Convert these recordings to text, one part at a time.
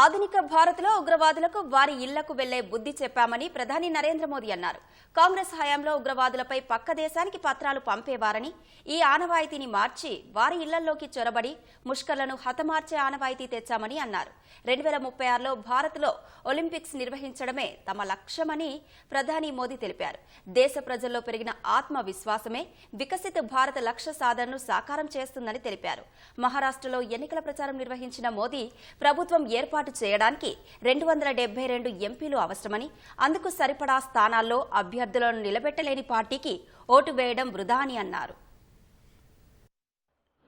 ఆధునిక భారత్లో ఉగ్రవాదులకు వారి ఇళ్ళకు వెళ్ళే బుద్ధి చెప్పామని ప్రధాని నరేంద్ర మోదీ అన్నారు. కాంగ్రెస్ హయాంలో ఉగ్రవాదులపై పక్క దేశానికి పత్రాలు పంపేవారని ఈ ఆనవాయితీని మార్చి వారి ఇళ్ళలోకి చొరబడి ముష్కర్లను హతమార్చే ఆనవాయితీ తెచ్చామని అన్నారు. రెండు వేల ముప్పై ఆరులో భారత్లో ఒలింపిక్స్ నిర్వహించడమే తమ లక్ష్యమని ప్రధాని మోదీ తెలిపారు. దేశ ప్రజల్లో పెరిగిన ఆత్మవిశ్వాసమే వికసిత భారత లక్ష్య సాధనను సాకారం చేస్తుందని తెలిపారు. మహారాష్ట్రలో ఎన్నికల ప్రచారం నిర్వహించిన మోదీ ప్రభుత్వం ఏర్పాటు చేయడానికి రెండు వందల డెబ్బై రెండు ఎంపీలు అవసరమని అందుకు సరిపడా స్థానాల్లో అభ్యర్థులను నిలబెట్టలేని పార్టీకి ఓటు వేయడం వృధా అని అన్నారు.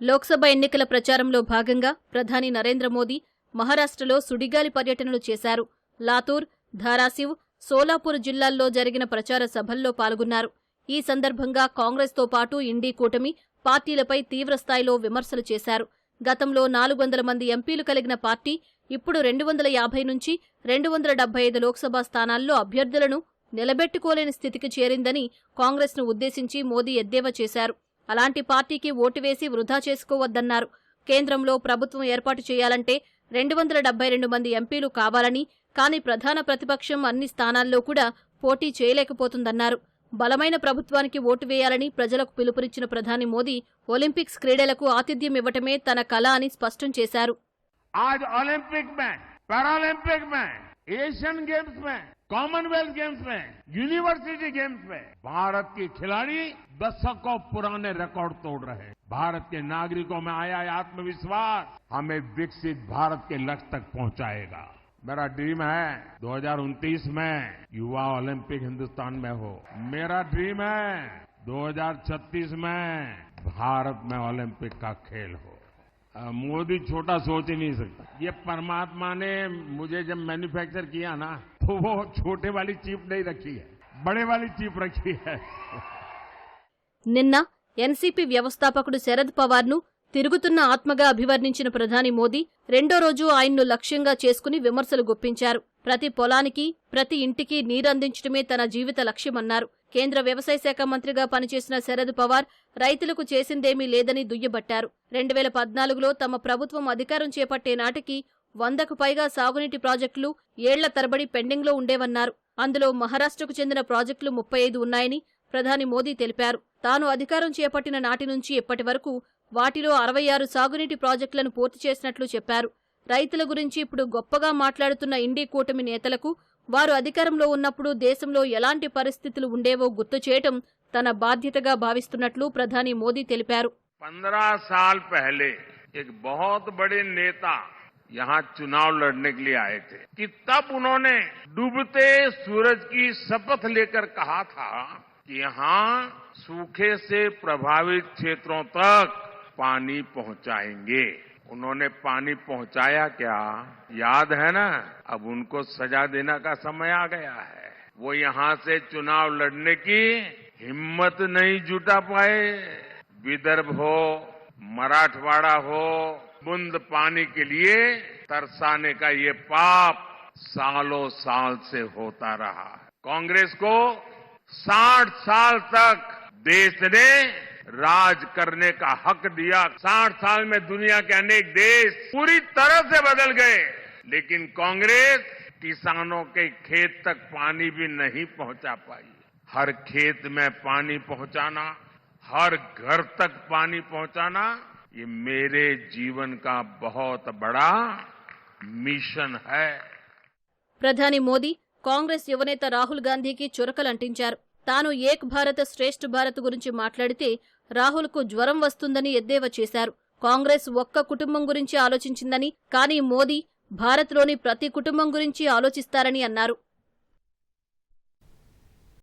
లోక్సభ ఎన్నికల ప్రచారంలో భాగంగా ప్రధాని నరేంద్ర మోదీ మహారాష్ట్రలో సుడిగాలి పర్యటనలు చేశారు. లాతూర్ ధారాసివ్ సోలాపూర్ జిల్లాల్లో జరిగిన ప్రచార సభల్లో పాల్గొన్నారు. ఈ సందర్భంగా కాంగ్రెస్తో పాటు ఇండీ కూటమి పార్టీలపై తీవ్రస్థాయిలో విమర్శలు చేశారు. గతంలో నాలుగు వందల మంది ఎంపీలు కలిగిన పార్టీ ఇప్పుడు రెండు వందల యాభై నుంచి రెండు వందల డెబ్బై ఐదు లోక్సభ స్థానాల్లో అభ్యర్థులను నిలబెట్టుకోలేని స్థితికి చేరిందని కాంగ్రెస్ను ఉద్దేశించి మోదీ ఎద్దేవా చేశారు. అలాంటి పార్టీకి ఓటు వేసి వృధా చేసుకోవద్దన్నారు. కేంద్రంలో ప్రభుత్వం ఏర్పాటు చేయాలంటే రెండు వందల డెబ్బై రెండు మంది ఎంపీలు కావాలని కానీ ప్రధాన ప్రతిపక్షం అన్ని స్థానాల్లో కూడా పోటీ చేయలేకపోతుందన్నారు. బలమైన ప్రభుత్వానికి ఓటు వేయాలని ప్రజలకు పిలుపునిచ్చిన ప్రధాని మోదీ ఒలింపిక్స్ క్రీడలకు ఆతిథ్యం ఇవ్వటమే తన కల అని స్పష్టం చేశారు. आज ओलंपिक में, पैरालंपिक में, एशियन गेम्स में, कॉमनवेल्थ गेम्स में, यूनिवर्सिटी गेम्स में भारत की खिलाड़ी दशकों पुराने रिकॉर्ड तोड़ रहे हैं। भारत के नागरिकों में आया आत्मविश्वास। हमें विकसित भारत के लक्ष्य तक पहुंचाएगा। मेरा ड्रीम है 2029 में युवा ओलंपिक हिंदुस्तान में हो। मेरा ड्रीम है 2036 में भारत में ओलंपिक का खेल हो। मोदी छोटा सोच ही नहीं सकता ये परमात्मा ने मुझे जब मैन्युफैक्चर किया ना तो वो छोटे वाली चीप नहीं रखी है बड़े वाली चीप रखी है నిన్న ఎన్సీపీ వ్యవస్థాపకుడు శరద్ పవార్ను తిరుగుతున్న ఆత్మగా అభివర్ణించిన ప్రధాని మోదీ రెండో రోజు ఆయన్ను లక్ష్యంగా చేసుకుని విమర్శలు గుప్పించారు ప్రతి పొలానికి ప్రతి ఇంటికి నీరందించడమే తన జీవిత లక్ష్యమన్నారు కేంద్ర వ్యవసాయ శాఖ మంత్రిగా పనిచేసిన శరద్ పవార్ రైతులకు చేసిందేమీ లేదని దుయ్యబట్టారు రెండు వేల పద్నాలుగులో తమ ప్రభుత్వం అధికారం చేపట్టే నాటికి వందకు పైగా సాగునీటి ప్రాజెక్టులు ఏళ్ళ తరబడి పెండింగ్లో ఉండేవన్నారు. అందులో మహారాష్ట్రకు చెందిన ప్రాజెక్టులు ముప్పై ఐదు ఉన్నాయని ప్రధాని మోదీ తెలిపారు. తాను అధికారం చేపట్టిన నాటి నుంచి ఇప్పటి వరకు వాటిలో అరవై ఆరు సాగునీటి ప్రాజెక్టులను పూర్తి చేసినట్లు చెప్పారు. రైతుల గురించి ఇప్పుడు గొప్పగా మాట్లాడుతున్న ఇండీ కూటమి నేతలకు వారు అధికారంలో ఉన్నప్పుడు దేశంలో ఎలాంటి పరిస్థితులు ఉండేవో గుర్తు చేయటం తన బాధ్యతగా భావిస్తున్నట్లు ప్రధాని మోదీ తెలిపారు. पंद्रह साल पहले एक बहुत बड़े नेता यहाँ चुनाव लड़ने के लिए आए थे कि तब उन्होंने डूबते सूरज की शपथ लेकर कहा था कि यहाँ सूखे से प्रभावित क्षेत्रों तक पानी पहुंचाएँगे। उन्होंने पानी पहुँचाया क्या? याद है ना? अब उनको सजा देना का समय आ गया है। वो यहाँ से चुनाव लड़ने की हिम्मत नहीं जुटा पाए। विदर्भ हो, मराठवाड़ा हो, बुंद पानी के लिए तरसाने का ये पाप सालों साल से होता रहा है। कांग्रेस को 60 साल तक देश ने राज करने का हक दिया। 60 साल में दुनिया के अनेक देश पूरी तरह से बदल गए, लेकिन कांग्रेस किसानों के खेत तक पानी भी नहीं पहुँचा पाई। हर खेत में पानी पहुंचाना हर घर तक पानी पहुंचाना ये मेरे जीवन का बहुत बड़ा मिशन है ప్రధాని మోదీ కాంగ్రెస్ యువనేత రాహుల్ గాంధీకి చురకలంటించారు తాను ఏక్ భారత్ శ్రేష్ఠ భారత్ గురించి మాట్లాడితే రాహుల్కు జ్వరం వస్తుందని ఎద్దేవా చేశారు కాంగ్రెస్ ఒక్క కుటుంబం గురించి ఆలోచించిందని కానీ మోదీ భారత్లోని ప్రతి కుటుంబం గురించి ఆలోచిస్తారని అన్నారు